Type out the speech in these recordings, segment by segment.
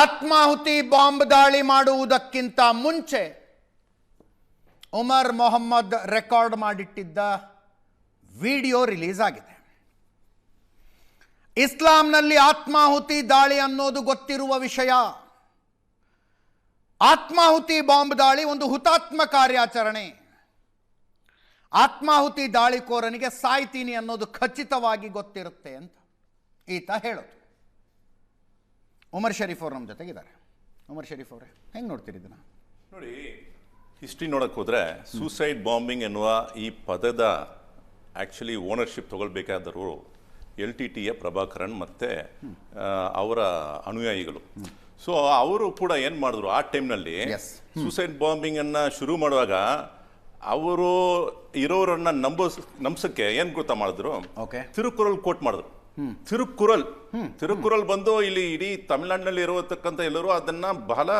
ಆತ್ಮಾಹುತಿ ಬಾಂಬ್ ದಾಳಿ ಮಾಡುವುದಕ್ಕಿಂತ ಮುಂಚೆ ಉಮರ್ ಮೊಹಮ್ಮದ್ ರೆಕಾರ್ಡ್ ಮಾಡಿಟ್ಟಿದ್ದ ವಿಡಿಯೋ ರಿಲೀಸ್ ಆಗಿದೆ. ಇಸ್ಲಾಂನಲ್ಲಿ ಆತ್ಮಾಹುತಿ ದಾಳಿ ಅನ್ನೋದು ಗೊತ್ತಿರುವ ವಿಷಯ. ಆತ್ಮಾಹುತಿ ಬಾಂಬ್ ದಾಳಿ ಒಂದು ಹುತಾತ್ಮ ಕಾರ್ಯಾಚರಣೆ. ಆತ್ಮಾಹುತಿ ದಾಳಿಕೋರನಿಗೆ ಸಾಯ್ತೀನಿ ಅನ್ನೋದು ಖಚಿತವಾಗಿ ಗೊತ್ತಿರುತ್ತೆ ಅಂತ ಈತ ಹೇಳೋದು. ಉಮರ್ ಶರೀಫ್ ಅವರು ನಮ್ಮ ಜೊತೆಗಿದ್ದಾರೆ. ಉಮರ್ ಶರೀಫ್ ಅವರೇ ಹೆಂಗೆ ನೋಡ್ತೀರಿ ಇದನ್ನು? ನೋಡಿ ಹಿಸ್ಟ್ರಿ ನೋಡೋಕ್ಕೆ ಹೋದರೆ ಸೂಸೈಡ್ ಬಾಂಬಿಂಗ್ ಎನ್ನುವ ಈ ಪದದ ಆ್ಯಕ್ಚುಲಿ ಓನರ್ಶಿಪ್ ತಗೊಳ್ಬೇಕಾದರೂ ಎಲ್ ಟಿ ಟಿಯ ಪ್ರಭಾಕರನ್ ಮತ್ತು ಅವರ ಅನುಯಾಯಿಗಳು. ಸೊ ಅವರು ಕೂಡ ಏನು ಮಾಡಿದ್ರು ಆ ಟೈಮ್ನಲ್ಲಿ ಸೂಸೈಡ್ ಬಾಂಬಿಂಗನ್ನು ಶುರು ಮಾಡುವಾಗ ಅವರು ಇರೋರನ್ನ ನಂಬ ನಂಬಸಕ್ಕೆ ಏನು ಗೊತ್ತಾ ಮಾಡಿದ್ರು? ಓಕೆ ತಿರುಕುರಲ್ ಕೋಟ್ ಮಾಡಿದ್ರು. ತಿರುಕುರಲ್ ತಿರುಕುರಲ್ ಬಂದು ಇಲ್ಲಿ ಇಡೀ ತಮಿಳ್ನಾಡಿನಲ್ಲಿ ಇರತಕ್ಕಂಥ ಎಲ್ಲರೂ ಅದನ್ನ ಬಹಳ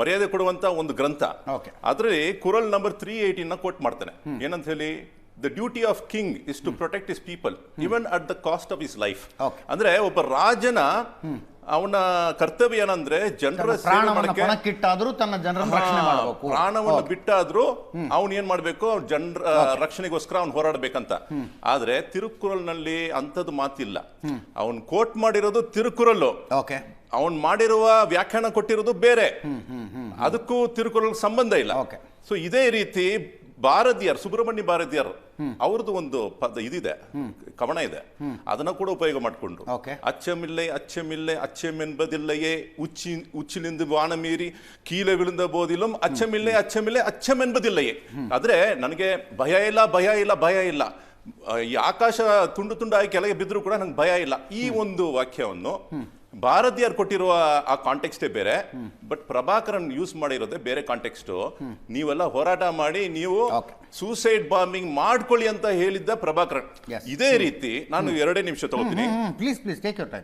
ಮರ್ಯಾದೆ ಕೊಡುವಂತ ಒಂದು ಗ್ರಂಥ. ಓಕೆ. ಅದ್ರಲ್ಲಿ ಕುರಲ್ ನಂಬರ್ ತ್ರೀ ಏಯ್ಟೀನ್ ಕೋಟ್ ಮಾಡ್ತಾನೆ. ಏನಂತ ಹೇಳಿ the duty of king is to protect his people even at the cost of his life. ಅಂದ್ರೆ ಒಬ್ಬ ರಾಜನ ಅವನ ಕರ್ತವ್ಯ ಏನಂದ್ರೆ ಜನರ ಪ್ರಾಣಕ್ಕಿಟ್ಟಾದ್ರೂ ತನ್ನ ಜನರ ರಕ್ಷಣೆ ಮಾಡಬೇಕು. ಪ್ರಾಣವನ್ನು ಬಿಟ್ಟಾದ್ರೂ ಅವನ್ ಏನ್ ಮಾಡ್ಬೇಕು? ಜನರ ರಕ್ಷಣೆಗೋಸ್ಕರ ಅವ್ನು ಹೋರಾಡ್ಬೇಕಂತ. ಆದ್ರೆ ತಿರುಕುರಲ್ನಲ್ಲಿ ಅಂತದ್ ಮಾತಿಲ್ಲ. ಅವನ್ ಕೋಟ್ ಮಾಡಿರೋದು ತಿರುಕುರಲ್ಲು ಓಕೆ. ಅವನ್ ಮಾಡಿರುವ ವ್ಯಾಖ್ಯಾನ ಕೊಟ್ಟಿರೋದು ಬೇರೆ. ಅದಕ್ಕೂ ತಿರುಕುರಲ್ ಸಂಬಂಧ ಇಲ್ಲ. ಸೊ ಇದೇ ರೀತಿ ಭಾರತೀಯರ್ ಸುಬ್ರಹ್ಮಣ್ಯ ಭಾರತೀಯರ್ ಅವ್ರದ್ದು ಒಂದು ಪದ ಇದಿದೆ ಕವಣ ಇದೆ. ಅದನ್ನ ಕೂಡ ಉಪಯೋಗ ಮಾಡಿಕೊಂಡು. ಅಚ್ಚಮಿಲ್ಲೆ ಅಚ್ಚಮಿಲ್ಲೆ ಅಚ್ಚಮೆಂಬದಿಲ್ಲೆಯೇ ಉಚ್ಚಿ ಉಚ್ಚಿನಿಂದ ಬಾಣ ಮೀರಿ ಕೀಲೆಗಳಿಂದ ಬೋದಿಲ್ಲಂ ಅಚ್ಚಮಿಲ್ಲೆ ಅಚ್ಚಮಿಲ್ಲೆ ಅಚ್ಚಮೆಂಬದಿಲ್ಲೆಯೇ. ಆದ್ರೆ ನನಗೆ ಭಯ ಇಲ್ಲ ಭಯ ಇಲ್ಲ ಭಯ ಇಲ್ಲ. ಈ ಆಕಾಶ ತುಂಡು ತುಂಡಾಗಿ ಕೆಳಗೆ ಬಿದ್ದರೂ ಕೂಡ ನಂಗೆ ಭಯ ಇಲ್ಲ. ಈ ಒಂದು ವಾಕ್ಯವನ್ನು ಭಾರತೀಯರು ಕೊಟ್ಟಿರುವ ಆ ಕಾಂಟೆಕ್ಸ್ಟೇ ಬೇರೆ ಬಟ್ ಪ್ರಭಾಕರನ್ ಯೂಸ್ ಮಾಡಿರೋದೇ ಬೇರೆ ಕಾಂಟೆಕ್ಸ್ಟ್ ನೀವೆಲ್ಲ ಹೋರಾಟ ಮಾಡಿ ನೀವು ಸೂಸೈಡ್ ಬಾಂಬಿಂಗ್ ಮಾಡ್ಕೊಳ್ಳಿ ಅಂತ ಹೇಳಿದ್ದ ಪ್ರಭಾಕರನ್. ಇದೇ ರೀತಿ ನಾನು ಎರಡೇ ನಿಮಿಷ ತಗೋತೀನಿ.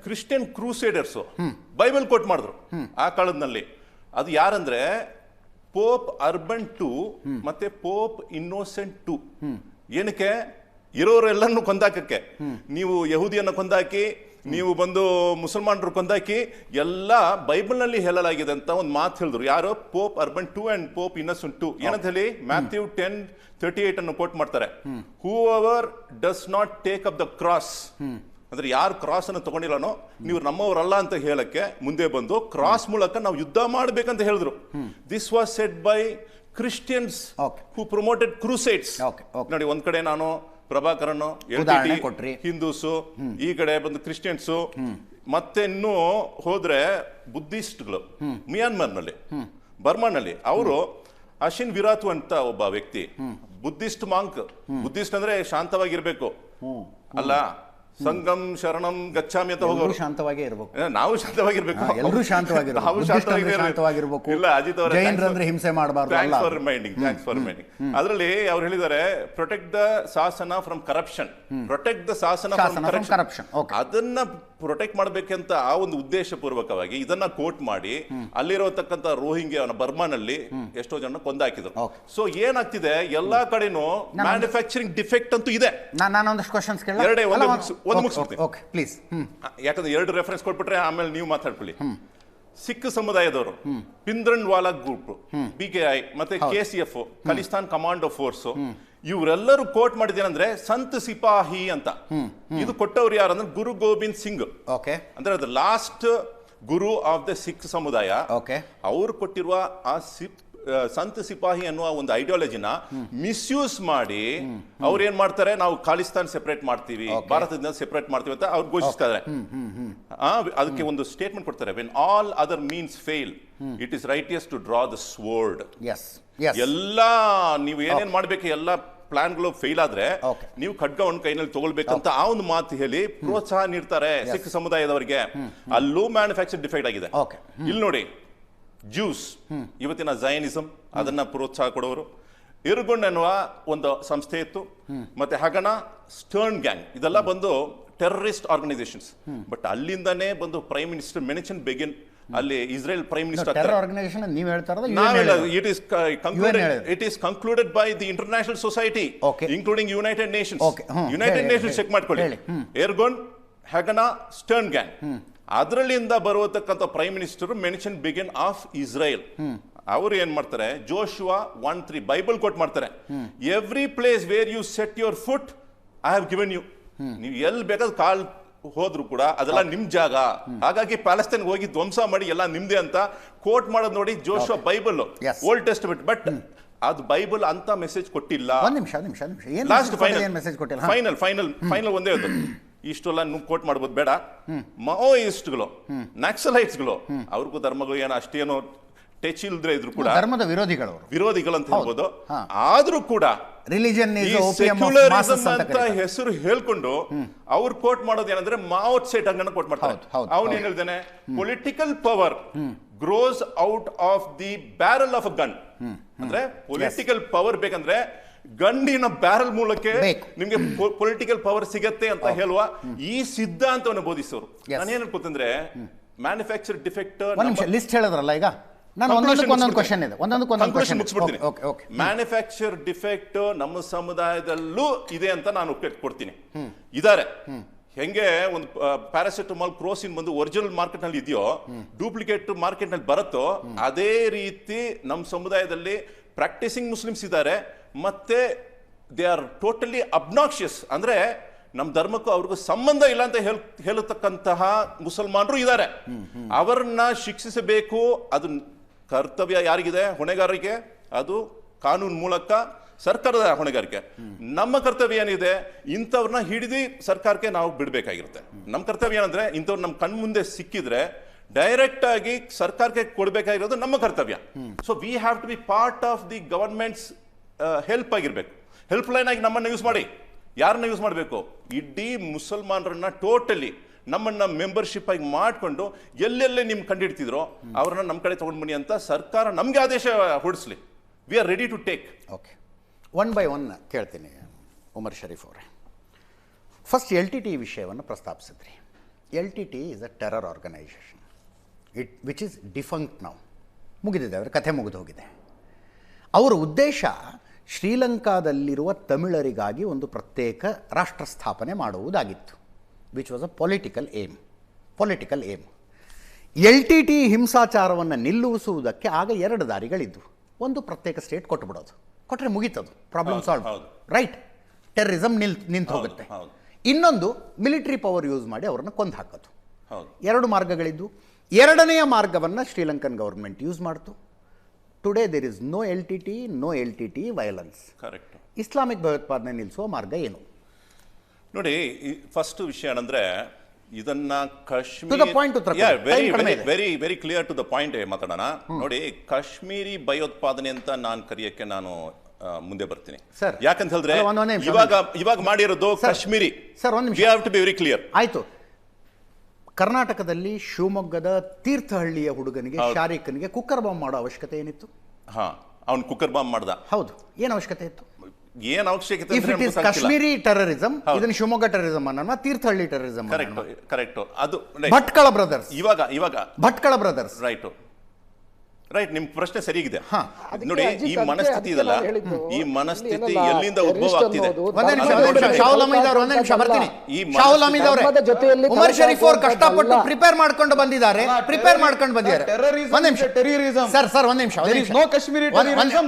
ಕ್ರಿಶ್ಚಿಯನ್ ಕ್ರೂಸೈಡರ್ಸ್ ಬೈಬಲ್ ಕೋಟ್ ಮಾಡಿದ್ರು ಆ ಕಾಲದಲ್ಲಿ ಅದು ಯಾರಂದ್ರೆ ಪೋಪ್ ಅರ್ಬನ್ ಟು ಮತ್ತೆ ಪೋಪ್ ಇನ್ನೋಸೆಂಟ್ ಟು ಏನಕ್ಕೆ? ಇರೋರೆಲ್ಲರನ್ನು ಕೊಂದಾಕಕ್ಕೆ. ನೀವು ಯಹೂದಿಯನ್ನು ಕೊಂದಾಕಿ ನೀವು ಬಂದು ಮುಸಲ್ಮಾನರು ಕೊಂದಾಕಿ ಎಲ್ಲ ಬೈಬಲ್ನಲ್ಲಿ ಹೇಳಲಾಗಿದೆ ಅಂತ ಒಂದು ಮಾತು ಹೇಳಿದ್ರು. ಯಾರು Pope Urban two and Pope Innocent two. ಏನಂತ ಹೇಳಿ? ಮ್ಯಾಥ್ಯೂ ಟೆನ್ ತರ್ಟಿ ಏಟ್ ಅನ್ನು ಕೋಟ್ ಮಾಡ್ತಾರೆ. Whoever does not take up the cross ಅಂದ್ರೆ ಯಾರು ಕ್ರಾಸ್ ಅನ್ನು ತಗೊಂಡಿಲ್ಲನೋ ನೀವು ನಮ್ಮವರಲ್ಲ ಅಂತ ಹೇಳಕ್ಕೆ ಮುಂದೆ ಬಂದು ಕ್ರಾಸ್ ಮೂಲಕ ನಾವು ಯುದ್ಧ ಮಾಡ್ಬೇಕಂತ ಹೇಳಿದ್ರು. This was set by Christians. Who promoted crusades. ನೋಡಿ ಒಂದ್ ಕಡೆ ನಾನು ಪ್ರಭಾಕರನ್ನು ಉದಾಹರಣೆ ಕೊಟ್ರಿ. ಹಿಂದೂಸು ಈ ಕಡೆ ಬಂದು ಕ್ರಿಶ್ಚಿಯನ್ಸು ಮತ್ತೆ ಇನ್ನು ಹೋದ್ರೆ ಬುದ್ಧಿಸ್ಟ್ಗಳು ಮಿಯಾನ್ಮಾರ್ನಲ್ಲಿ ಬರ್ಮಾನಲ್ಲಿ. ಅವರು ಅಶಿನ್ ವಿರಾತು ಅಂತ ಒಬ್ಬ ವ್ಯಕ್ತಿ ಬುದ್ಧಿಸ್ಟ್ ಮಾಂಕ್. ಬುದ್ಧಿಸ್ಟ್ ಅಂದ್ರೆ ಶಾಂತವಾಗಿರ್ಬೇಕು. ಅಲ್ಲ ಸಂಗಮ್ ಶರಣಂ ಗಚ್ಚಾಮಿ ಅಂತ ಹೋಗೋರು. ಶಾಂತವಾಗೇ ಇರಬೇಕು. ನಾವು ಶಾಂತವಾಗಿರ್ಬೇಕು. ಎಲ್ಲರೂ ಶಾಂತವಾಗಿರ್ಬೇಕು. ನಾವು ಶಾಂತವಾಗಿರ್ಬೇಕು. ಇಲ್ಲ ಅಜಿತ್ ಅವರೇ ಜೈನರು ಅಂದ್ರೆ ಹಿಂಸೆ ಮಾಡಬಾರ್ದು thanks for reminding thanks for reminding ಅದರಲ್ಲಿ ಅವ್ರು ಹೇಳಿದ್ದಾರೆ protect the shasana from corruption protect the shasana from corruption. ಅದನ್ನ ಪ್ರೊಟೆಕ್ಟ್ ಮಾಡಬೇಕಂತ ಆ ಒಂದು ಉದ್ದೇಶ ಪೂರ್ವಕವಾಗಿ ಇದನ್ನ ಕೋಟ್ ಮಾಡಿ ಅಲ್ಲಿರೋತಕ್ಕಂತ ರೋಹಿಂಗ್ಯ ಬರ್ಮಾನಲ್ಲಿ ಎಷ್ಟೋ ಜನ ಕೊಂದಾಕಿದ್ರು. ಸೊ ಏನಾಗ್ತಿದೆ? ಎಲ್ಲಾ ಕಡೆನೂ ಮ್ಯಾನುಫ್ಯಾಕ್ಚರಿಂಗ್ ಡಿಫೆಕ್ಟ್ ಅಂತೂ ಇದೆ. ನಾನು ನಾನೊಂದಷ್ಟು ಕ್ವಶನ್ಸ್ ಎರಡೇ, ಒಂದು ಒಂದು ಮುಗಿಸ್ಬಿಡ್ತೀನಿ. ಓಕೆ ಪ್ಲೀಸ್ ಯಾಕಂದ್ರೆ ಎರಡು ರೆಫರೆನ್ಸ್ ಕೊಟ್ಬಿಟ್ರೆ ಆಮೇಲೆ ನೀವು ಮಾತಾಡ್ಕೊಳ್ಳಿ ಸಿಖ್ ಸಮುದಾಯದವರು Bhindranwale group B K I ಮತ್ತೆ K C F Khalistan commando force ಇವರೆಲ್ಲರೂ ಕೋಟ್ ಮಾಡಿದೇನಂದ್ರೆ ಸಂತ್ ಸಿಪಾಹಿ ಅಂತ. ಇದು ಕೊಟ್ಟವ್ರು ಯಾರಂದ್ರೆ ಗುರು ಗೋವಿಂದ್ ಸಿಂಗ್. ಓಕೆ. ಅಂದ್ರೆ ಅದು last guru of the Sikh ಸಮುದಾಯ. ಓಕೆ. ಅವ್ರು ಕೊಟ್ಟಿರುವ ಆ ಆ, ಸಂತ ಸಿಪಾಹಿ ಅನ್ನುವ ಒಂದು ಐಡಿಯಾಲಜಿನ ಮಿಸ್ಯೂಸ್ ಮಾಡಿ ಅವ್ರು ಏನ್ ಮಾಡ್ತಾರೆ? ನಾವು ಖಾಲಿಸ್ತಾನ್ ಸೆಪರೇಟ್ ಮಾಡ್ತೀವಿ ಭಾರತದಿಂದ ಸೆಪರೇಟ್ ಮಾಡ್ತೀವಿ ಅಂತ ಅವ್ರು ಘೋಷಿಸ್ತಾರೆ. ಆ, ಅದಕ್ಕೆ ಒಂದು ಸ್ಟೇಟ್ಮೆಂಟ್ ಕೊಡ್ತಾರೆ. When all other means fail it is righteous to draw the sword ಎಲ್ಲ ನೀವು ಏನೇನ್ ಮಾಡ್ಬೇಕು ಎಲ್ಲ ಪ್ಲಾನ್ಗಳು ಫೇಲ್ ಆದ್ರೆ ನೀವು ಖಡ್ಗ ಒಂದು ಕೈನಲ್ಲಿ ತಗೊಳ್ಬೇಕಂತ ಆ ಒಂದು ಮಾತು ಹೇಳಿ ಪ್ರೋತ್ಸಾಹ ನೀಡ್ತಾರೆ ಸಿಖ್ ಸಮುದಾಯದವರಿಗೆ. ಅಲ್ಲೂ ಮ್ಯಾನುಫ್ಯಾಕ್ಚರ್ ಡಿಫೆಕ್ಟ್ ಆಗಿದೆ. ಇಲ್ಲಿ ನೋಡಿ ಜ್ಯೂಸ್ ಇವತ್ತಿನ ಜೈನಿಸಂ ಅದನ್ನ ಪ್ರೋತ್ಸಾಹ ಕೊಡೋರು. ಇರ್ಗುಂಡ್ ಎನ್ನುವ ಒಂದು ಸಂಸ್ಥೆ ಇತ್ತು. ಮತ್ತೆ ಹಗಣ ಸ್ಟರ್ನ್ ಗ್ಯಾಂಗ್ ಇದೆಲ್ಲ ಬಂದು ಟೆರರಿಸ್ಟ್ ಆರ್ಗನೈಸೇಷನ್ಸ್. ಬಟ್ ಅಲ್ಲಿಂದನೇ ಬಂದು ಪ್ರೈಮ್ ಮಿನಿಸ್ಟರ್ ಮೆನಿಚನ್ ಬೆಗಿನ್ ಅಲ್ಲಿ Israel prime minister it is concluded it is concluded by the international society. Including United Nations. United Nations check ಮಾಡ್ಕೊಳ್ಳಿ. ಏರ್ಗೊಂಡ್. Haganah Stern gang. ಅದರಲ್ಲಿಂದ ಬರುವತಕ್ಕಂಥ prime minister Menachem Begin of Israel. ಅವರು ಏನ್ ಮಾಡ್ತಾರೆ? Joshua one three Bible quote ಮಾಡ್ತಾರೆ. Every place where you set your foot I have given you ನೀವು ಎಲ್ಲಿ ಬೇಕಾದ್ರೆ ಕಾಲ್ ಹೋದ್ರು ಕೂಡ ಅದೆಲ್ಲ ನಿಮ್ ಜಾಗ. ಹಾಗಾಗಿ ಪ್ಯಾಲೆಸ್ತೈನ್ ಹೋಗಿ ಧ್ವಂಸ ಮಾಡಿ ಎಲ್ಲ ನಿಮ್ದೆ ಅಂತ ಕೋಟ್ ಮಾಡೋದು ನೋಡಿ Joshua Bible Old Testament but ಅದು ಬೈಬಲ್ ಅಂತ ಮೆಸೇಜ್ ಕೊಟ್ಟಿಲ್ಲ. ನಿಮಿಷ ನಿಮಿಷ ಲಾಸ್ಟ್ ಫೈನಲ್ ಮೆಸೇಜ್ ಕೊಟ್ಟಿಲ್ಲ ಫೈನಲ್ ಫೈನಲ್ ಫೈನಲ್ ಒಂದೇ ಒಂದು. ಇಷ್ಟೆಲ್ಲ ಕೋಟ್ ಮಾಡ್ಬೋದು ಬೇಡ. ಮಾವೋಯಿಸ್ಟ್ಗಳು ನ್ಯಾಕ್ಸಲೈಟ್ಸ್ಗಳು ಅವ್ರಿಗೂ ಧರ್ಮಗಳು ಏನೋ ಅಷ್ಟೇನೋ ಟೆಚ್ ಇಲ್ದ್ರೆ ಇದ್ರು ಕೂಡ ಧರ್ಮದ ವಿರೋಧಿಗಳು ವಿರೋಧಿಗಳು ಅಂತ ಹೇಳ್ಬೋದು. ಆದ್ರೂ ಕೂಡ ರಿಲಿಜನ್ ಅಂತ ಹೆಸರು ಹೇಳ್ಕೊಂಡು ಅವ್ರು ಕೋಟ್ ಮಾಡೋದು ಏನಂದ್ರೆ ಮಾವೋಟ್ ಸೈಟ್ ಹಂಗನ್ನ ಕೋಟ್ ಮಾಡ್ತಾರೆ. ಅವನು. ಏನ್ ಹೇಳ್ತಾನೆ political power grows out of the barrel of a gun ಅಂದ್ರೆ ಪೊಲಿಟಿಕಲ್ ಪವರ್ ಬೇಕಂದ್ರೆ ಗಂಡಿನ ಬ್ಯಾರಲ್ ಮೂಲಕ ಬೇಕು. ನಿಮ್ಗೆ ಪೊಲಿಟಿಕಲ್ ಪವರ್ ಸಿಗತ್ತೆ ಅಂತ ಹೇಳುವ ಈ ಸಿದ್ಧಾಂತವನ್ನು ಬೋಧಿಸೋರು. ಏನ್ ಅನ್ಕೋತಂದ್ರೆ ಮ್ಯಾನುಫ್ಯಾಕ್ಚರ್ ಡಿಫೆಕ್ಟ್ ಲಿಸ್ಟ್ ಹೇಳಿದ್ರಲ್ಲ ಈಗ? ಮ್ಯಾನುಫ್ಯಾಕ್ಚರ್ ಡಿಫೆಕ್ಟ್ ನಮ್ಮ ಸಮುದಾಯದಲ್ಲೂ ಇದೆ ಅಂತ ನಾನು ಕೊಡ್ತೀನಿ ಇದಾರೆ. ಹೆಂಗೆ ಒಂದು ಪ್ಯಾರಾಸಿಟಮಾಲ್ ಕ್ರೋಸಿನ್ ಬಂದು ಒರಿಜಿನಲ್ ಮಾರ್ಕೆಟ್ನಲ್ಲಿ ಇದೆಯೋ ಡೂಪ್ಲಿಕೇಟ್ ಮಾರ್ಕೆಟ್ನಲ್ಲಿ ಬರುತ್ತೋ ಅದೇ ರೀತಿ ನಮ್ಮ ಸಮುದಾಯದಲ್ಲಿ ಪ್ರಾಕ್ಟೀಸಿಂಗ್ ಮುಸ್ಲಿಮ್ಸ್ ಇದ್ದಾರೆ. ಮತ್ತೆ ದೇ ಆರ್ ಟೋಟಲಿ ಅಬ್ನಾಕ್ಷಿಯಸ್ ಅಂದ್ರೆ ನಮ್ಮ ಧರ್ಮಕ್ಕೂ ಅವ್ರಿಗೂ ಸಂಬಂಧ ಇಲ್ಲ ಅಂತ ಹೇಳ, ಹೇಳತಕ್ಕಂತಹ ಮುಸಲ್ಮಾನರು ಇದ್ದಾರೆ ಅವರನ್ನ ಶಿಕ್ಷಿಸಬೇಕು, ಅದು ಕರ್ತವ್ಯ ಯಾರಿಗಿದೆ? ಹೊಣೆಗಾರರಿಗೆ? ಅದು ಕಾನೂನು ಮೂಲಕ ಸರ್ಕಾರದ ಹೊಣೆಗಾರಿಕೆ. ನಮ್ಮ ಕರ್ತವ್ಯ ಏನಿದೆ? ಇಂಥವ್ರನ್ನ ಹಿಡಿದು ಸರ್ಕಾರಕ್ಕೆ ನಾವು ಬಿಡಬೇಕಾಗಿರುತ್ತೆ. ನಮ್ಮ ಕರ್ತವ್ಯ ಏನಂದ್ರೆ, ಇಂಥವ್ರು ನಮ್ಮ ಕಣ್ಮುಂದೆ ಸಿಕ್ಕಿದ್ರೆ ಡೈರೆಕ್ಟ್ ಆಗಿ ಸರ್ಕಾರಕ್ಕೆ ಕೊಡಬೇಕಾಗಿರೋದು ನಮ್ಮ ಕರ್ತವ್ಯ. So we have to be part of the government's help ಆಗಿರ್ಬೇಕು. ಹೆಲ್ಪ್ ಲೈನ್ ಆಗಿ ನಮ್ಮನ್ನ ಯೂಸ್ ಮಾಡಿ. ಯಾರನ್ನ ಯೂಸ್ ಮಾಡಬೇಕು? ಇಡೀ ಮುಸಲ್ಮಾನರನ್ನ ಟೋಟಲಿ ನಮ್ಮನ್ನ ಮೆಂಬರ್ಶಿಪ್ ಆಗಿ ಮಾಡಿಕೊಂಡು ಎಲ್ಲೆಲ್ಲೇ ನಿಮ್ ಕಂಡಿಡ್ತಿದ್ರೋ ಅವ್ರನ್ನ ನಮ್ಮ ಕಡೆ ತಗೊಂಡ್ ಬನ್ನಿ ಅಂತ ಸರ್ಕಾರ ನಮಗೆ ಆದೇಶ ಹೊಡಿಸ್ಲಿ. We are ready to take okay one by one ಕೇಳ್ತೀನಿ ಉಮರ್ ಶರೀಫ್ ಅವರೇ. ಫಸ್ಟ್ ಎಲ್ ಟಿ ಟಿ ವಿಷಯವನ್ನು ಪ್ರಸ್ತಾಪಿಸಿದ್ರಿ. L T T is a terror organisation it which is defunct ನಾವು ಮುಗಿದಿದೆ, ಅವರ. ಕಥೆ ಮುಗಿದು ಹೋಗಿದೆ. ಅವರ ಉದ್ದೇಶ ಶ್ರೀಲಂಕಾದಲ್ಲಿರುವ ತಮಿಳರಿಗಾಗಿ ಒಂದು ಪ್ರತ್ಯೇಕ ರಾಷ್ಟ್ರ ಸ್ಥಾಪನೆ ಮಾಡುವುದಾಗಿತ್ತು which was a political aim political aim L T T ಹಿಂಸಾಚಾರವನ್ನು ನಿಲ್ಲಿಸುವುದಕ್ಕೆ ಆಗ ಎರಡು ದಾರಿಗಳಿದ್ದವು ಒಂದು ಪ್ರತ್ಯೇಕ ಸ್ಟೇಟ್ ಕೊಟ್ಟುಬಿಡೋದು ಕೊಟ್ಟರೆ ಮುಗೀತದು ಪ್ರಾಬ್ಲಮ್ ಸಾಲ್ವ್ ರೈಟ್ ಟೆರ್ರಿಸಮ್ ನಿಲ್ ನಿಂತು ಹೋಗುತ್ತೆ. ಇನ್ನೊಂದು ಮಿಲಿಟರಿ ಪವರ್ ಯೂಸ್ ಮಾಡಿ ಅವರನ್ನು ಕೊಂದು ಹಾಕೋದು. ಎರಡು ಮಾರ್ಗಗಳಿದ್ದು ಎರಡನೆಯ ಮಾರ್ಗವನ್ನು ಶ್ರೀಲಂಕನ್ ಗೌರ್ಮೆಂಟ್ ಯೂಸ್ ಮಾಡ್ತು. Today there is no L T T no L T T violence correct Islamic ಭಯೋತ್ಪಾದನೆ ನಿಲ್ಲಿಸುವ ಮಾರ್ಗ ಏನು ನೋಡಿ ಫಸ್ಟ್ ವಿಷಯ ಏನಂದ್ರೆ ಇದನ್ನ Kashmir very very very clear to the point ಮಾತಾಡೋಣ ನೋಡಿ ಕಾಶ್ಮೀರಿ ಭಯೋತ್ಪಾದನೆ ಅಂತ ನಾನು ಕರೆಯಕ್ಕೆ ನಾನು ಮುಂದೆ ಬರ್ತೀನಿ ಸರ್ ಯಾಕಂತ ಹೇಳಿದ್ರೆ ಇವಾಗ ಇವಾಗ ಮಾಡಿರೋದು ಕಾಶ್ಮೀರಿ ಸರ್ ಒಂದು. We have to be very clear ಆಯಿತು ಕರ್ನಾಟಕದಲ್ಲಿ ಶಿವಮೊಗ್ಗದ ತೀರ್ಥಹಳ್ಳಿಯ ಹುಡುಗನಿಗೆ ಶಾರೀಖನಿಗೆ ಶಾರೀಕನಿಗೆ ಕುಕ್ಕರ್ ಬಾಂಬ್ ಮಾಡೋ ಅವಶ್ಯಕತೆ ಏನಿತ್ತು? ಹಾ ಅವನು ಕುಕ್ಕರ್ ಬಾಂಬ್ ಮಾಡ್ದ. ಹೌದು. ಏನು ಅವಶ್ಯಕತೆ ಇತ್ತು? ಏನ್ ಅವಶ್ಯಕತೆ if it is Kashmiri terrorism ಇದನ್ನ ಶಿವಮೊಗ್ಗ ಟೆರರಿಸಮ್ ಅನ್ನೋಣ ತೀರ್ಥಹಳ್ಳಿ ಟೆರರಿಸಮ್ ಕರೆಕ್ಟ್ ಕರೆಕ್ಟ್ ಅದು. ಭಟ್ಕಳ ಬ್ರದರ್ಸ್ ಇವಾಗ ಇವಾಗ. ಭಟ್ಕಳ ಬ್ರದರ್ಸ್ ರೈಟ್ ರೈಟ್ ನಿಮ್ ಪ್ರಶ್ನೆ ಸರಿಗಿದೆ. ನೋಡಿ ಈ ಮನಸ್ಥಿತಿ ಇದಲ್ಲ ಈ ಮನಸ್ಥಿತಿ ಎಲ್ಲಿಂದ ಉದ್ಭವ ಆಗ್ತಿದೆ? ಉಮರ್ ಶರೀಫ್ ಅವರು ಕಷ್ಟಪಟ್ಟು ಪ್ರಿಪೇರ್ ಮಾಡ್ಕೊಂಡು ಬಂದಿದ್ದಾರೆ. ಪ್ರಿಪೇರ್ ಮಾಡ್ಕೊಂಡು ಬಂದಿದ್ದಾರೆ. terrorism ಒಂದ್ ನಿಮಿಷ. is ಸರ್ ಸರ್ ಒಂದ್ ನಿಮಿಷ no Kashmiri is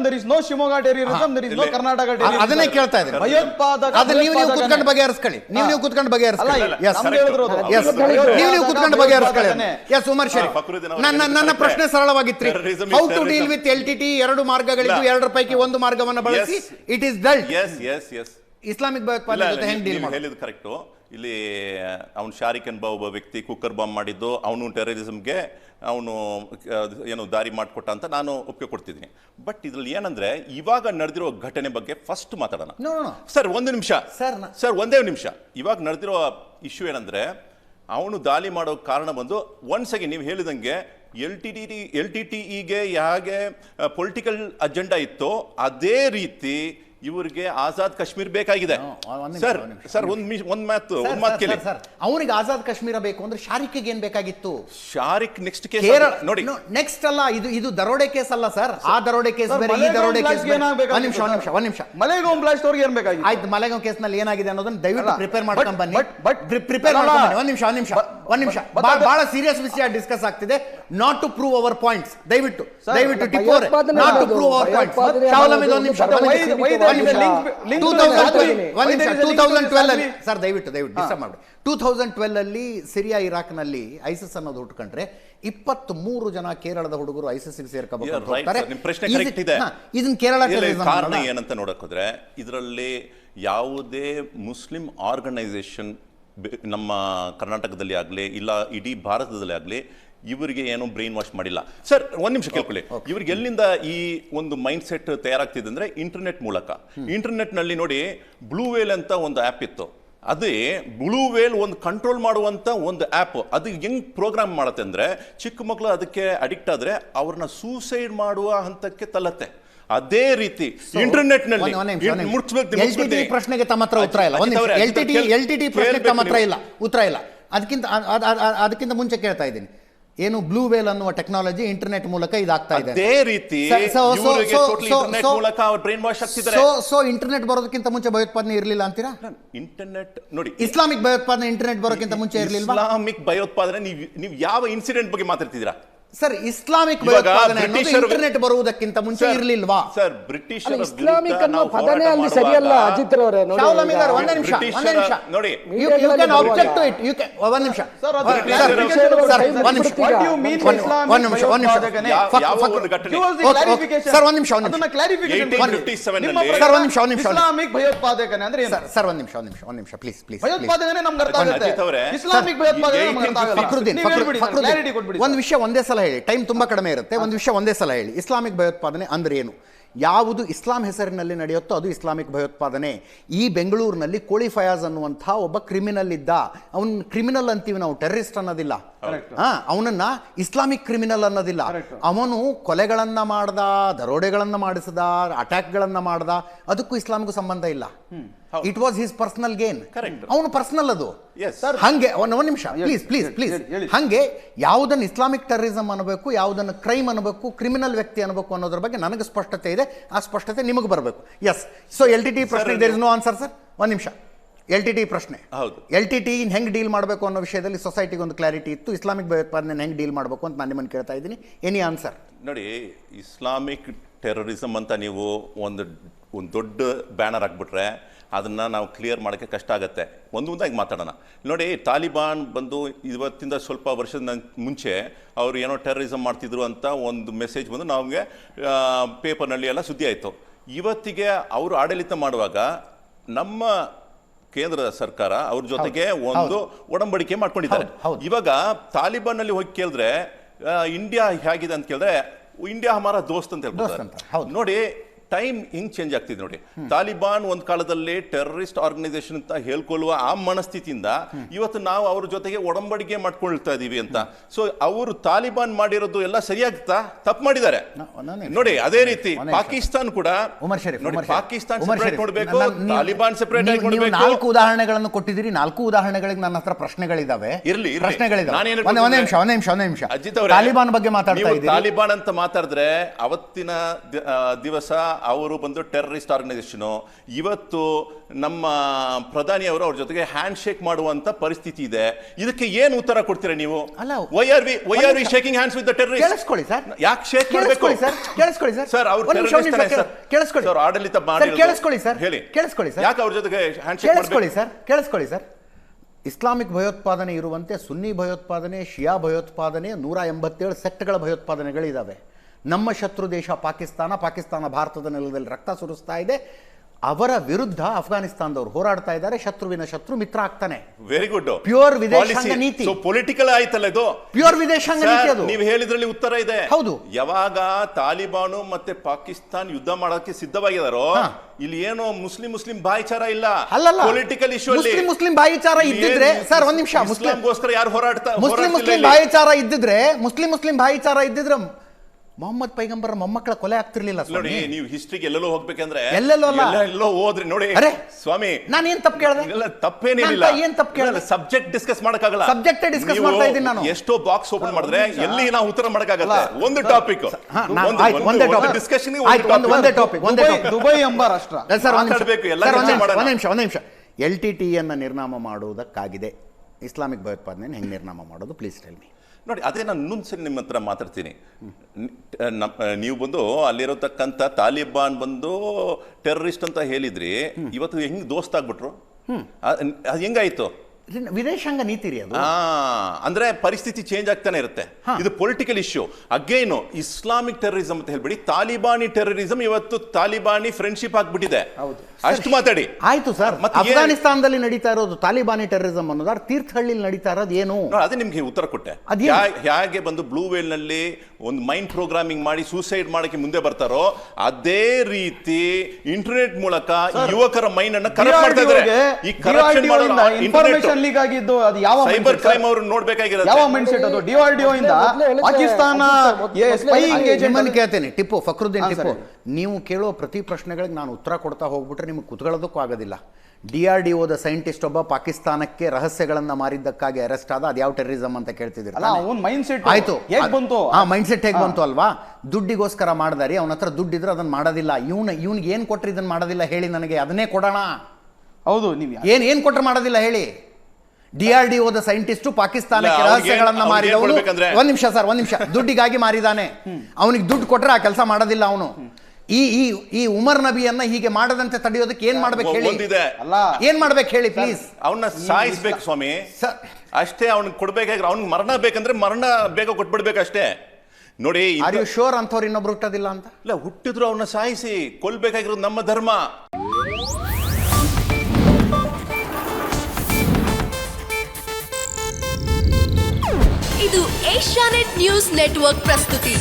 there is no Shivamogga ಒಂದ್- there is no Karnataka terrorism. ಅದನ್ನೇ ಕೇಳ್ತಾ ಇದ್ದೀನಿ. ಭಯೋತ್ಪಾದಕ ಅದು ನೀವು ನೀವು. ಕುತ್ಕೊಂಡು ಬಗೆಹರಿಸ್ಕೊಳ್ಳಿ. ನೀವು ನೀವು ಕುತ್ಕೊಂಡು ಬಗೆಹರಿಸ್ಕೊಳ್ಳಿ. Yes. ಭಯೋತ್ಪಾದಕ ನೀವು ನೀವು ಕುತ್ಕೊಂಡು ಬಗೆಹರಿಸ್ಕೊಳ್ಳಿ. ಎಸ್ ಉಮರ್ ಶರೀಫ್. ನನ್ನ ನನ್ನ ಪ್ರಶ್ನೆ ಸರಳವಾಗಿತ್ತು Terrorism. Deal with L T T ಎರಡು ಮಾರ್ಗಗಳಿದ್ದು. ಎರಡರ ಪೈಕಿ ಒಂದು ಮಾರ್ಗವನ್ನು ಬಳಸಿ. It is dull yes yes yes Islamic ಭಯೋತ್ಪಾದನೆ ಜೊತೆ ಹೆಂಗ್ ಡೀಲ್ ಹೇಳಿದ್ ಕರೆಕ್ಟು ಇಲ್ಲಿ ಅವನು ಶಾರಿಕ್ ಎಂಬ ಒಬ್ಬ ವ್ಯಕ್ತಿ ಕುಕ್ಕರ್ ಬಾಂಬ್ ಮಾಡಿದ್ದು ಅವನು ಟೆರರಿಸಮ್ಗೆ ಅವನು ಏನು ದಾರಿ ಮಾಡಿಕೊಟ್ಟ ಅಂತ ನಾನು ಒಪ್ಪಿಗೆ ಕೊಡ್ತಿದ್ದೀನಿ ಬಟ್ ಇದ್ರಲ್ಲಿ ಏನಂದ್ರೆ ಇವಾಗ ನಡೆದಿರೋ ಘಟನೆ ಬಗ್ಗೆ ಫಸ್ಟ್ ಮಾತಾಡೋಣ. ಸರ್ ಒಂದು ನಿಮಿಷ ಸರ್ ಸರ್ ಒಂದೇ ನಿಮಿಷ ಇವಾಗ ನಡೆದಿರೋ ಇಶ್ಯೂ ಏನಂದ್ರೆ ಅವನು ದಾಳಿ ಮಾಡೋ ಕಾರಣ ಬಂದು ಒನ್ಸ್ ಅಗೇನ್ ನೀವು ಹೇಳಿದಂಗೆ L T T L T T ಇಗೆ ಹೇಗೆ ಪೊಲಿಟಿಕಲ್ ಅಜೆಂಡಾ ಇತ್ತೋ ಅದೇ ರೀತಿ ಇವರಿಗೆ ಆಜಾದ್ ಕಾಶ್ಮೀರ್ ಬೇಕಾಗಿದೆ. ಸರ್ ಸರ್ ಒಂದ್ ಒಂದ್ ಮಾತು ಒಂದ್ ಮಾತು ಕೇಳಿ. ಸರ್, ಅವನಿಗೆ ಆಜಾದ್ ಕಾಶ್ಮೀರ ಬೇಕು ಅಂದ್ರೆ ಶಾರಿಕ್ ಏನ್ ಬೇಕಾಗಿತ್ತು? ಶಾರಿಕ್ ನೆಕ್ಸ್ಟ್ ಕೇಸ್ ನೋಡಿ. ನೆಕ್ಸ್ಟ್ ಅಲ್ಲ ಇದು ಇದು ದರೋಡೆ ಕೇಸ್ ಅಲ್ಲ ಸರ್ ಆ ದರೋಡೆ ಕೇಸ್ ಬೇರೆ ಈ ದರೋಡೆ ಕೇಸ್ ಒಂದ್ ನಿಮಿಷ ಒಂದ್ ನಿಮಿಷ ಒಂದ್ ನಿಮಿಷ. ಬ್ಲಾಸ್ಟ್ ಅವ್ರಿಗೆ ಏನ್ ಬೇಕಾಗಿತ್ತು? ಆಯ್ತು ಮಲೆಗಾಂವ್ ಕೇಸ್ನಲ್ಲಿ ಏನಾಗಿದೆ ಅನ್ನೋದನ್ನ ದಯವಿಟ್ಟು ಪ್ರಿಪೇರ್ ಮಾಡ್ಕೊಂಡ್ ಬನ್ನಿ. ಬಟ್ ಪ್ರಿಪೇರ್ ಮಾಡ್ಕೊಂಡು ಒಂದ್ ನಿಮಿಷ ಒಂದ್ ನಿಮಿಷ ಒಂದ್ ನಿಮಿಷ. ಬಹಳ ಸೀರಿಯಸ್ ವಿಷಯ ಡಿಸ್ಕಸ್ ಆಗ್ತಿದೆ. Not to prove our points ದಯವಿಟ್ಟು ದಯವಿಟ್ಟು Tipu not to prove our points ಶಾವಲಮಿದ್ ಒಂದ್ ನಿಮಿಷ ಸರ್ ದಯವಿಟ್ಟು ದಯವಿಟ್ಟು ಡಿಸ್ಟರ್ಬ್ ಮಾಡಿ. ಟೂ ತೌಸಂಡ್ ಟ್ವೆಲ್ ಅಲ್ಲಿ ಸಿರಿಯಾ ಇರಾಕ್ನಲ್ಲಿ ಐಸಿಸ್ ಅನ್ನೋದು ಹುಟ್ಕೊಂಡ್ರೆ ಇಪ್ಪತ್ತ್ ಮೂರು ಜನ ಕೇರಳದ ಹುಡುಗರು ಐಸಿಸ್ ಇದನ್ನ ಕೇರಳ ಕಾರಣ? ಏನಂತ ನೋಡಕ್ ಹೋದ್ರೆ ಇದರಲ್ಲಿ ಯಾವುದೇ ಮುಸ್ಲಿಂ ಆರ್ಗನೈಸೇಷನ್ ನಮ್ಮ ಕರ್ನಾಟಕದಲ್ಲಿ ಆಗಲಿ ಇಲ್ಲ ಇಡೀ ಭಾರತದಲ್ಲಿ ಆಗಲಿ ಇವರಿಗೆ ಏನು ಬ್ರೈನ್ ವಾಶ್ ಮಾಡಿಲ್ಲ. ಸರ್ ಒಂದ್ ನಿಮಿಷ ಕೇಳ್ಕೊಳ್ಳಿ. ಇವ್ರಿಗೆ ಎಲ್ಲಿಂದ ಈ ಒಂದು ಮೈಂಡ್ ಸೆಟ್ ತಯಾರಾಗ್ತಿದೆ ಅಂದ್ರೆ ಇಂಟರ್ನೆಟ್ ಮೂಲಕ. ಇಂಟರ್ನೆಟ್ನಲ್ಲಿ ನೋಡಿ ಬ್ಲೂ ವೇಲ್ ಅಂತ ಒಂದು ಆ್ಯಪ್ ಇತ್ತು. ಅದೇ ಬ್ಲೂ ವೇಲ್ ಒಂದು ಕಂಟ್ರೋಲ್ ಮಾಡುವಂತ ಒಂದು ಆ್ಯಪ್ ಅದು ಹೆಂಗ್ ಪ್ರೋಗ್ರಾಮ್ ಮಾಡುತ್ತೆ ಅಂದ್ರೆ ಚಿಕ್ಕ ಮಕ್ಕಳು ಅದಕ್ಕೆ ಅಡಿಕ್ಟ್ ಆದ್ರೆ ಅವ್ರನ್ನ ಸೂಸೈಡ್ ಮಾಡುವ ಹಂತಕ್ಕೆ ತಲತ್ತೆ ಅದೇ ರೀತಿ ಇಂಟರ್ನೆಟ್ನಲ್ಲಿ ಪ್ರಶ್ನೆಗೆ ತಮ್ಮ ಹತ್ರ ಉತ್ತರ ಇಲ್ಲ. ಎಲ್ ಟಿ ಟಿ ಪ್ರಶ್ನೆಗೆ ತಮ್ಮ ಹತ್ರ ಇಲ್ಲ. ಉತ್ತರ ಇಲ್ಲ. ಅದಕ್ಕಿಂತ ಅದ್- ಅದ್- ಅದ್- ಅದ್- ಅದಕ್ಕಿಂತ ಮುಂಚೆ ಕೇಳ್ತಾ ಇದ್ದೀನಿ. ಏನು ಬ್ಲೂ ವೇಲ್ ಅನ್ನುವ ಟೆಕ್ನಾಲಜಿ ಇಂಟರ್ನೆಟ್ ಮೂಲಕ ಇದಾಗ್ತಾ ಇದೆ. ಅದೇ ರೀತಿ ಸೊ ಇಂಟರ್ನೆಟ್ ಬರೋದಕ್ಕಿಂತ ಮುಂಚೆ ಭಯೋತ್ಪಾದನೆ ಇರಲಿಲ್ಲ ಅಂತೀರಾ? ಇಂಟರ್ನೆಟ್ ನೋಡಿ ಇಸ್ಲಾಮಿಕ್ ಭಯೋತ್ಪಾದನೆ ಇಂಟರ್ನೆಟ್ ಬರೋಕ್ಕಿಂತ ಮುಂಚೆ ಇರಲಿಲ್ಲ ಇಸ್ಲಾಮಿಕ್ ಭಯೋತ್ಪಾದನೆ ನೀವು ನೀವು ಯಾವ ಇನ್ಸಿಡೆಂಟ್ ಬಗ್ಗೆ ಮಾತಾಡ್ತಿದ್ದೀರಾ? ಸರ್ ಇಸ್ಲಾಮಿಕ್ ಇವಾಗ ಭಯೋತ್ಪಾದನೆ ಅನ್ನೋದು ಇಂಟರ್ನೆಟ್ ಬರುವುದಕ್ಕಿಂತ ಮುಂಚೆ ಇರಲಿಲ್ವಾ? ಸರ್ ಬ್ರಿಟಿಷ್ ಇಸ್ಲಾಮಿಕ್ ಅನ್ನೋ ಪದನೇ ಅಲ್ಲಿ ಸರಿಯಲ್ಲ ಅಜಿತ್ ರವರೇ. ಒಂದೇ ನಿಮಿಷ ಒಂದೇ ನಿಮಿಷ. ನೋಡಿ. You can object to it you can ಒಂದ್ ನಿಮಿಷ. ಸರ್. ಒಂದ್ ನಿಮಿಷ. ಒಂದ್- ನಿಮಿಷ ಒಂದ್ ನಿಮಿಷ. ಸರ್, ಒಂದ್ ನಿಮಿಷ, ಒಂದ್ ಅದನ್ನ ನಿಮಿಷ. clarification 1857 ನಿಮ್ಮ ಪ್ರಕಾರ ಸರ್, ಒಂದ್ ನಿಮಿಷ, ಒಂದ್ ನಿಮಿಷ, ಇಸ್ಲಾಮಿಕ್ ಭಯೋತ್ಪಾದಕನೆ ಅಂದ್ರೆ ಏನು? ಸರ್ ಸರ್ ಒಂದ್ ನಿಮಿಷ ಒಂದ್ ನಿಮಿಷ ಒಂದ್ ನಿಮಿಷ. ಪ್ಲೀಸ್ ಪ್ಲೀಸ್ ಭಯೋತ್ಪಾದನೆ ನಮ್ಗೆ ಅರ್ಥ ಆಗುತ್ತೆ. ಇಸ್ಲಾಮಿಕ್ ಈ ನಮ್ಗೆ ಅರ್ಥ ಆಗಲ್ಲ. ಫಕ್ರುದ್ದೀನ್ ಫಕ್ರುದ್ದೀನ್ ಒಂದು ವಿಷಯ ಒಂದೇ ಸಲ ಹೇಳಿ ಟೈಮ್ ತುಂಬಾ ಕಡಿಮೆ ಇರುತ್ತೆ. ಒಂದು ವಿಷಯ ಒಂದೇ ಸಲ ಹೇಳಿ. ಇಸ್ಲಾಮಿಕ್ ಭಯೋತ್ಪಾದನೆ ಅಂದ್ರೆ ಏನು? ಯಾವುದು ಇಸ್ಲಾಂ ಹೆಸರಿನಲ್ಲಿ ನಡೆಯುತ್ತೋ ಅದು ಇಸ್ಲಾಮಿಕ್ ಭಯೋತ್ಪಾದನೆ. ಈ ಬೆಂಗಳೂರಿನಲ್ಲಿ ಕೋಳಿ ಫಯಾಜ್ ಅನ್ನುವಂಥ ಒಬ್ಬ ಕ್ರಿಮಿನಲ್ ಇದ್ದ. ಅವನ್ ಕ್ರಿಮಿನಲ್ ಅಂತೀವಿ ನಾವು ಟೆರರಿಸ್ಟ್ ಅನ್ನೋದಿಲ್ಲ. ಹಾ ಅವನನ್ನ ಇಸ್ಲಾಮಿಕ್ ಕ್ರಿಮಿನಲ್ ಅನ್ನೋದಿಲ್ಲ. ಅವನು ಕೊಲೆಗಳನ್ನ ಮಾಡ್ದ ದರೋಡೆಗಳನ್ನ ಮಾಡಿಸಿದ ಅಟ್ಯಾಕ್ಗಳನ್ನ ಮಾಡ್ದ. ಅದಕ್ಕೂ ಇಸ್ಲಾಂಗೂ ಸಂಬಂಧ ಇಲ್ಲ. It was his personal gain. ಅವನು ಪರ್ಸನಲ್ ಅದು. ಹಂಗೆ ಒಂದ್ ಒಂದ್ ನಿಮಿಷ ಪ್ಲೀಸ್ ಪ್ಲೀಸ್ ಪ್ಲೀಸ್. ಹಂಗೆ ಯಾವುದನ್ನು ಇಸ್ಲಾಮಿಕ್ ಟೆರರಿಸಮ್ ಅನ್ನಬೇಕು ಯಾವುದನ್ನು ಕ್ರೈಮ್ ಅನ್ನಬೇಕು ಕ್ರಿಮಿನಲ್ ವ್ಯಕ್ತಿ ಅನ್ನಬೇಕು ಅನ್ನೋದ್ರ ಬಗ್ಗೆ ನನಗೆ ಸ್ಪಷ್ಟತೆ ಇದೆ. ಆ ಸ್ಪಷ್ಟತೆ ನಿಮಗೆ ಬರಬೇಕು. Yes so L T T ಪ್ರಶ್ನೆ there is no answer sir ಒಂದು ನಿಮಿಷ. ಎಲ್ ಟಿ ಟಿ ಪ್ರಶ್ನೆ. ಹೌದು. ಎಲ್ ಟಿ ಟಿ ಹೆಂಗೆ ಡೀಲ್ ಮಾಡಬೇಕು ಅನ್ನೋ ವಿಷಯದಲ್ಲಿ ಸೊಸೈಟಿಗೆ ಒಂದು ಕ್ಲಾರಿಟಿ ಇತ್ತು. ಇಸ್ಲಾಮಿಕ್ ಭಯೋತ್ಪಾದನೆ ಹೆಂಗೆ ಡೀಲ್ ಮಾಡಬೇಕು ಅಂತ ನಾನು ನಿಮ್ಮನ್ನು ಕೇಳ್ತಾ ಇದ್ದೀನಿ. ಎನಿ ಆನ್ಸರ್ ನೋಡಿ ಇಸ್ಲಾಮಿಕ್ ಟೆರರಿಸಮ್ ಅಂತ ನೀವು ಒಂದು ಒಂದು ದೊಡ್ಡ ಬ್ಯಾನರ್ ಹಾಕ್ಬಿಟ್ರೆ ಅದನ್ನ ನಾವು ಕ್ಲಿಯರ್ ಮಾಡೋಕ್ಕೆ ಕಷ್ಟ ಆಗುತ್ತೆ. ಒಂದು ಒಂದಾಗಿ ಮಾತಾಡೋಣ. ನೋಡಿ ತಾಲಿಬಾನ್ ಬಂದು ಇವತ್ತಿಂದ ಸ್ವಲ್ಪ ವರ್ಷದ ಮುಂಚೆ ಅವರು ಏನೋ ಟೆರರಿಸಮ್ ಮಾಡ್ತಿದ್ರು ಅಂತ ಒಂದು ಮೆಸೇಜ್ ಬಂದು ನಮಗೆ ಪೇಪರ್ನಲ್ಲಿ ಎಲ್ಲ ಸುದ್ದಿ ಆಯಿತು. ಇವತ್ತಿಗೆ ಅವರು ಆಡಳಿತ ಮಾಡುವಾಗ ನಮ್ಮ ಕೇಂದ್ರ ಸರ್ಕಾರ ಅವ್ರ ಜೊತೆಗೆ ಒಂದು ಒಡಂಬಡಿಕೆ ಮಾಡ್ಕೊಂಡಿದ್ದಾರೆ. ಇವಾಗ ತಾಲಿಬಾನ್ನಲ್ಲಿ ಹೋಗಿ ಕೇಳಿದ್ರೆ ಇಂಡಿಯಾ ಹೇಗಿದೆ ಅಂತ ಕೇಳಿದ್ರೆ ಇಂಡಿಯಾ ಹಮಾರ ದೋಸ್ತ್ ಅಂತ ಹೇಳ್ತಾರೆ. ನೋಡಿ ಟೈಮ್ ಹಿಂಗ್ ಚೇಂಜ್ ಆಗ್ತಿದೆ ನೋಡಿ. ತಾಲಿಬಾನ್ ಒಂದ್ ಕಾಲದಲ್ಲಿ ಟೆರರಿಸ್ಟ್ ಆರ್ಗನೈಸೇಷನ್ ಅಂತ ಹೇಳ್ಕೊಳ್ಳುವ ಆ ಮನಸ್ಥಿತಿಯಿಂದ ಇವತ್ತು ನಾವು ಅವ್ರ ಜೊತೆಗೆ ಒಡಂಬಡಿಕೆ ಮಾಡ್ಕೊಳ್ತಾ ಇದೀವಿ ಅಂತ. ಸೊ ಅವರು ತಾಲಿಬಾನ್ ಮಾಡಿರೋದು ಎಲ್ಲ ಸರಿಯಾಗ್ತಾ? ತಪ್ಪು ಮಾಡಿದ್ದಾರೆ. ನೋಡಿ ಅದೇ ರೀತಿ ಪಾಕಿಸ್ತಾನ್ ಕೂಡ ನೋಡಿ ಪಾಕಿಸ್ತಾನ್ ಸೆಪರೇಟ್ ನೋಡಬೇಕು ತಾಲಿಬಾನ್ ಸೆಪರೇಟ್ ಆಗಿ ನೋಡ್ಬೇಕು. ನಾಲ್ಕು ಉದಾಹರಣೆಗಳನ್ನು ಕೊಟ್ಟಿದ್ದೀರಿ. ನಾಲ್ಕು ಉದಾಹರಣೆಗಳಿಗೆ ನನ್ನ ಹತ್ರ ಪ್ರಶ್ನೆಗಳಿದಾವೆ. ಇರ್ಲಿ. ಪ್ರಶ್ನೆಗಳಿದಾವೆ. ಒಂದೇ ನಿಮಿಷ ಒಂದೇ ನಿಮಿಷ ಒಂದೇ ನಿಮಿಷ. ಅಜಿತ್ ಅವರೇ, ತಾಲಿಬಾನ್ ಬಗ್ಗೆ ಮಾತಾಡ್ತಾ ತಾಲಿಬಾನ್ ಅಂತ ಮಾತಾಡಿದ್ರೆ ಅವತ್ತಿನ ದಿವಸ ಅವರು ಬಂದು ಟೆರರಿಸ್ಟ್ ಆರ್ಗನೈಸೇಷನು. ಇವತ್ತು ನಮ್ಮ ಪ್ರಧಾನಿ ಅವರು ಅವ್ರ ಜೊತೆಗೆ ಹ್ಯಾಂಡ್ ಶೇಕ್ ಮಾಡುವಂತ ಪರಿಸ್ಥಿತಿ ಇದೆ. ಇದಕ್ಕೆ ಏನು ಉತ್ತರ ಕೊಡ್ತೀರಾ ನೀವು? ಅಲ್ಲ, why are we why are we. Shaking hands with the terrorist ಕೇಳಿಸ್ಕೊಳ್ಳಿ ಸರ್. ಯಾಕೆ ಶೇಕ್ ಮಾಡಬೇಕು? ಸರ್ ಕೇಳಿಸ್ಕೊಳ್ಳಿ ಸರ್. ಸರ್ ಅವರು terrorist ಕೇಳ- ಕೇಳಿಸ್ಕೊಳ್ಳಿ. ಸರ್ ಆಡಳಿತ ಸರ್ ಮಾಡಿರೋದು- ಕೇಳಿಸ್ಕೊಳ್ಳಿ ಸರ್ ಹೇಳಿ. ಕೇಳಿಸ್ಕೊಳ್ಳಿ ಸರ್. ಯಾಕೆ ಅವ್ರ ಜೊತೆಗೆ ಹ್ಯಾಂಡ್ ಶೇಕ್ ಕೇಳಿಸ್ಕೊಳ್ಳಿ ಸರ್ ಕೇಳಿಸ್ಕೊಳ್ಳಿ ಸರ್. ಇಸ್ಲಾಮಿಕ್ ಭಯೋತ್ಪಾದನೆ ಇರುವಂತೆ ಸುನ್ನಿ ಭಯೋತ್ಪಾದನೆ ಶಿಯಾ ಭಯೋತ್ಪಾದನೆ ನೂರ ಎಂಬತ್ತೇಳು ಸೆಕ್ಟ್ಗಳ ಭಯೋತ್ಪಾದನೆಗಳಿದ್ದಾವೆ ನಮ್ಮ ಶತ್ರು ದೇಶ ಪಾಕಿಸ್ತಾನ ಪಾಕಿಸ್ತಾನ ಭಾರತದ ನೆಲದಲ್ಲಿ ರಕ್ತ ಸುರಿಸ್ತಾ ಇದೆ. ಅವರ ವಿರುದ್ಧ ಅಫ್ಘಾನಿಸ್ತಾನದವರು ಹೋರಾಡ್ತಾ ಇದ್ದಾರೆ. ಶತ್ರುವಿನ ಶತ್ರು ಮಿತ್ರ ಆಗ್ತಾನೆ. ವೆರಿ ಗುಡ್ ಪ್ಯೂರ್ ವಿದೇಶಾಂಗ ನೀತಿ. ಪೊಲಿಟಿಕಲ್ ಆಯ್ತಲ್ಲ ಇದು? ಪ್ಯೂರ್ ವಿದೇಶಾಂಗ ನೀತಿ ಅದು. ನೀವು ಹೇಳಿದ್ರಲ್ಲಿ ಉತ್ತರ ಇದೆ. ಹೌದು. ಯಾವಾಗ ತಾಲಿಬಾನು ಮತ್ತೆ ಪಾಕಿಸ್ತಾನ್ ಯುದ್ಧ ಮಾಡೋಕೆ ಸಿದ್ಧವಾಗಿದಾರೋ ಇಲ್ಲಿ ಏನೋ ಮುಸ್ಲಿಂ ಮುಸ್ಲಿಂ ಭಾಯಿಚಾರ ಇಲ್ಲ. ಅಲ್ಲಲ್ಲ. ಪೊಲಿಟಿಕಲ್ ಇಶ್ಯೂ ಮುಸ್ಲಿಂ ಮುಸ್ಲಿಂ ಭಾಯಿಚಾರ ಇದ್ದಿದ್ರೆ ಸರ್ ಒಂದ್ ನಿಮಿಷ ಮುಸ್ಲಿಂ ಮುಸ್ಲಿಂಗೋಸ್ಕರ ಯಾರು ಹೋರಾಡ್ತಾ ಮುಸ್ಲಿಂ ಮುಸ್ಲಿಂ? ಭಾಯಿಚಾರ ಇದ್ದಿದ್ರೆ ಮುಸ್ಲಿಂ ಮುಸ್ಲಿಂ ಭಾಯಿಚಾರ ಇದ್ದಿದ್ರೆ ಮೊಹಮ್ಮದ್ ಪೈಗಂಬರ ಮೊಮ್ಮಕ್ಕಳ ಕೊಲೆ ಆಗ್ತಿರ್ಲಿಲ್ಲ ನೋಡಿ ನೀವು ಹಿಸ್ಟ್ರಿಗೆ ಎಲ್ಲೆಲ್ಲೋ ಹೋಗ್ಬೇಕಂದ್ರೆ ಎಲ್ಲೆಲ್ಲೋ ಅಲ್ಲ. ಎಲ್ಲ ಹೋದ್ರಿ ನೋಡಿ. ಅರೆ, ಸ್ವಾಮಿ ನಾನು ಏನ್ ತಪ್ಪು ಕೇಳ್ದೆ? ಇಲ್ಲ ತಪ್ಪೇನಿಲ್ಲ. ನಾನ್ ಏನ್ ತಪ್ಪು ಕೇಳಿದೆ? ಸಬ್ಜೆಕ್ಟ್ ಡಿಸ್ಕಸ್ ಮಾಡಕ್ಕಾಗಲ್ಲ. ಸಬ್ಜೆಕ್ಟ್ ಡಿಸ್ಕಸ್ ಮಾಡ್ತಾ ಇದ್ದೀನಿ ನಾನು. ಎಷ್ಟೋ ಬಾಕ್ಸ್ ಓಪನ್ ಮಾಡಿದ್ರೆ ಎಲ್ಲಿ ನಾವು ಉತ್ತರ ಮಾಡಕ್ಕಾಗಲ್ಲ ಒಂದು ಟಾಪಿಕ್ ಒಂದೇ ಟಾಪಿಕ್ ಡಿಸ್ಕಷನ್ ಒಂದು- ಒಂದೇ ಟಾಪಿಕ್ ಒಂದೇ ದುಬೈ ಎಂಬ ರಾಷ್ಟ್ರ ಸರ್ ಒಂದು ಮಾತಾಡ್ಬೇಕು, ಎಲ್ಲ ಒಂದು ನಿಮಿಷ ಒಂದು ನಿಮಿಷ. ಎಲ್ ಟಿ ಟಿ ಅನ್ನ ನಿರ್ನಾಮ ಮಾಡುವುದಕ್ಕಾಗಿದೆ. ಇಸ್ಲಾಮಿಕ್ ಭಯೋತ್ಪಾದನೆ ಹೆಂಗೆ ನಿರ್ನಾಮ ಮಾಡೋದು? ಪ್ಲೀಸ್ ಟೆಲ್ ಮಿ ನೋಡಿ ಅದೇ ನಾನು ಇನ್ನೊಂದು ಸರಿ ನಿಮ್ಮ ಹತ್ರ ಮಾತಾಡ್ತೀನಿ. ನೀವು ಬಂದು ಅಲ್ಲಿರತಕ್ಕಂಥ ತಾಲಿಬಾನ್ ಬಂದು ಟೆರರಿಸ್ಟ್ ಅಂತ ಹೇಳಿದ್ರಿ ಇವತ್ತು ಹೆಂಗ್ ದೋಸ್ತ್ ಆಗ್ಬಿಟ್ರು? ಅದು ಹೆಂಗಾಯ್ತು? ವಿದೇಶಾಂಗ ನೀತಿ ರೀ ಅದು. ಅಂದ್ರೆ ಪರಿಸ್ಥಿತಿ ಚೇಂಜ್ ಆಗ್ತಾನೆ ಇರುತ್ತೆ. ಇದು political issue again Islamic terrorism ಅಂತ ಹೇಳ್ಬಿಡಿ ತಾಲಿಬಾನಿ ಟೆರರಿಸಂ ಇವತ್ತು ತಾಲಿಬಾನಿ ಫ್ರೆಂಡ್ಶಿಪ್ ಆಗ್ಬಿಟ್ಟಿದೆ. ಅಷ್ಟು ಮಾತಾಡಿ. ಆಯ್ತು ಸರ್. ಅಫ್ಘಾನಿಸ್ತಾನದಲ್ಲಿ ನಡೀತಾ ಇರೋದು ತಾಲಿಬಾನಿ ಟೆರರಿಸಂ ಅನ್ನೋದಾರ ತೀರ್ಥಹಳ್ಳಿಲಿ ನಡೀತಾ ಇರೋದು ಏನು? ಅದೇ ನಿಮ್ಗೆ ಉತ್ತರ ಕೊಟ್ಟೆ. ಹೇಗೆ ಬಂದು ಬ್ಲೂ ವೇಲ್ನಲ್ಲಿ ಒಂದು ಮೈಂಡ್ ಪ್ರೋಗ್ರಾಮಿಂಗ್ ಮಾಡಿ ಸೂಸೈಡ್ ಮಾಡಕ್ಕೆ ಮುಂದೆ ಬರ್ತಾರೋ ಅದೇ ರೀತಿ ಇಂಟರ್ನೆಟ್ ಮೂಲಕ ಯುವಕರ ಮೈಂಡ್ ಅನ್ನ ಕರೆಕ್ಟ್ ಮಾಡ್ತಾ ಇದ್ದಾರೆ. ಈ ಕರಪ್ಷನ್ ಇನ್ಫಾರ್ಮೇಶನ್ ಲೀಕ್ ಆಗಿದ್ದು ಅದು ಯಾವ ಸೈಬರ್ ಕ್ರೈಮ್? ಅವರು ನೋಡ್ಬೇಕಾಗಿರುತ್ತೆ. ಯಾವ ಮೈಂಡ್ ಸೆಟ್ ಅದು ಡಿಆರ್ಡಿಒ ಇಂದ ಪಾಕಿಸ್ತಾನ ಸ್ಪೈ ಎಂಗೇಜ್ಮೆಂಟ್ ಕೇಳ್ತೇನೆ. ಟಿಪ್ಪು ಫಕ್ರುದ್ದೀನ್ ಟಿಪ್ಪು ನೀವು ಕೇಳೋ ಪ್ರತಿ ಪ್ರಶ್ನೆಗಳಿಗೆ ನಾನು ಉತ್ತರ ಕೊಡ್ತಾ ಹೋಗ್ಬಿಟ್ರೆ ನಿಮಗೆ ಕುತ್ಕೊಳ್ಳೋದಕ್ಕೂ ಆಗೋದಿಲ್ಲ. ಡಿ ಆರ್ ಡಿ ಓದ ಸೈಂಟಿಸ್ಟ್ ಒಬ್ಬ ಪಾಕಿಸ್ತಾನಕ್ಕೆ ರಹಸ್ಯಗಳನ್ನು ಮಾರಿದ್ದಕ್ಕಾಗಿ ಅರೆಸ್ಟ್ ಆದ ಅದು ಯಾವ ಟೆರರಿಸಂ ಅಂತ mindset ಆಯ್ತು. ಬಂತು? ಆ ಮೈಂಡ್ ಸೆಟ್ ಹೇಗೆ ಬಂತು ಅಲ್ವಾ? ದುಡ್ಡಿಗೋಸ್ಕರ ಮಾಡ್ದಾರಿ ಅವನ ಹತ್ರ ದುಡ್ಡಿದ್ರೆ ಅದನ್ನ ಮಾಡೋದಿಲ್ಲ. ಇವನು ಇವ್ನಿಗೆ ಏನು ಕೊಟ್ಟರೆ ಇದನ್ನ ಮಾಡೋದಿಲ್ಲ ಹೇಳಿ ನನಗೆ ಅದನ್ನೇ ಕೊಡೋಣ. ಹೌದು ನೀವು ಏನು ಏನು ಕೊಟ್ಟರೆ ಮಾಡೋದಿಲ್ಲ ಹೇಳಿ. ಡಿ ಆರ್ ಡಿ ಓದ ಸೈಂಟಿಸ್ಟು ಪಾಕಿಸ್ತಾನಕ್ಕೆ ರಹಸ್ಯಗಳನ್ನು ಮಾರಿದವನು? ಒಂದ್ ನಿಮಿಷ ಸರ್ ಒಂದ್ ನಿಮಿಷ. ದುಡ್ಡಿಗಾಗಿ ಮಾರಿದಾನೆ. ಅವನಿಗೆ ದುಡ್ಡು ಕೊಟ್ರೆ ಆ ಕೆಲಸ ಮಾಡೋದಿಲ್ಲ ಅವನು. ಈ ಈ ಈ ಉಮರ್ ನಬಿಯನ್ನ ಹೀಗೆ ಮಾಡದಂತೆ ತಡೆಯೋದಕ್ಕೆ ಏನ್ ಮಾಡ್ಬೇಕು ಹೇಳಿ? ಒಂದಿದೆ. ಅಲ್ಲ. ಏನ್ ಮಾಡ್ಬೇಕು ಹೇಳಿ ಪ್ಲೀಸ್ ಅವನ್ನ ಸಾಯಿಸ್ಬೇಕು ಸ್ವಾಮಿ. ಅಷ್ಟೇ ಅವ್ನ್ ಕೊಡ್ಬೇಕಾದ್ರೆ ಅವ್ನಿಗೆ ಮರಣ ಬೇಕಂದ್ರೆ ಮರಣ ಬೇಗ ಕೊಟ್ಬಿಡ್ಬೇಕು ಅಷ್ಟೇ ನೋಡಿ ಆರ್ ಯು ಶೋರ್ ಅಂಥವ್ರು ಇನ್ನೊಬ್ರು ಹುಟ್ಟೋದಿಲ್ಲ ಅಂತ? ಇಲ್ಲ ಹುಟ್ಟಿದ್ರು ಅವನ್ನ ಸಾಯಿಸಿ. ಕೊಲ್ಬೇಕಾಗಿರೋದು ನಮ್ಮ ಧರ್ಮ. ಇದು ಏಷ್ಯಾನೆಟ್ ನ್ಯೂಸ್ ನೆಟ್ವರ್ಕ್ ಪ್ರಸ್ತುತಿ.